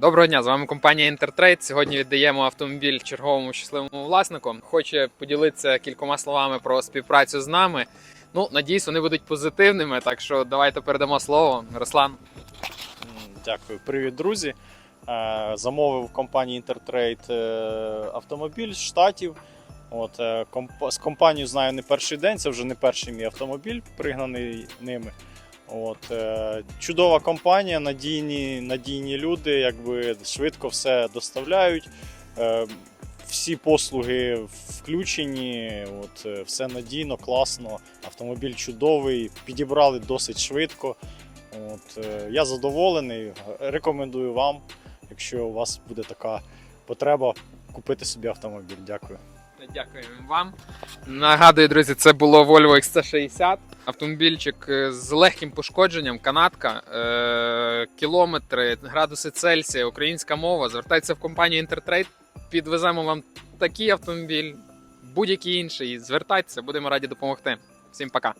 Доброго дня, з вами компанія Інтертрейд. Сьогодні віддаємо автомобіль черговому щасливому власнику. Хоче поділитися кількома словами про співпрацю з нами. Ну, надіюсь, вони будуть позитивними. Так що давайте передамо слово. Руслан. Дякую, привіт, друзі. Е, Замовив компанії Інтертрейд е, автомобіль з штатів. От, е, з компанією знаю не перший день, це вже не перший мій автомобіль, пригнаний ними. От, е, чудова компанія, надійні, надійні люди, якби швидко все доставляють. Е, всі послуги включені, от, е, все надійно, класно. Автомобіль чудовий, підібрали досить швидко. От, я задоволений, рекомендую вам, якщо у вас буде така потреба, купити собі автомобіль. Дякую. Дякуємо вам. Нагадую, друзі, це було Volvo XC60. Автомобільчик е, з легким пошкодженням, канатка, е- кілометри, градуси Цельсія, українська мова. Звертайтеся в компанію Інтертрейд. Підвеземо вам такий автомобіль, будь-який інший. Звертайтеся, будемо раді допомогти. Всім пока.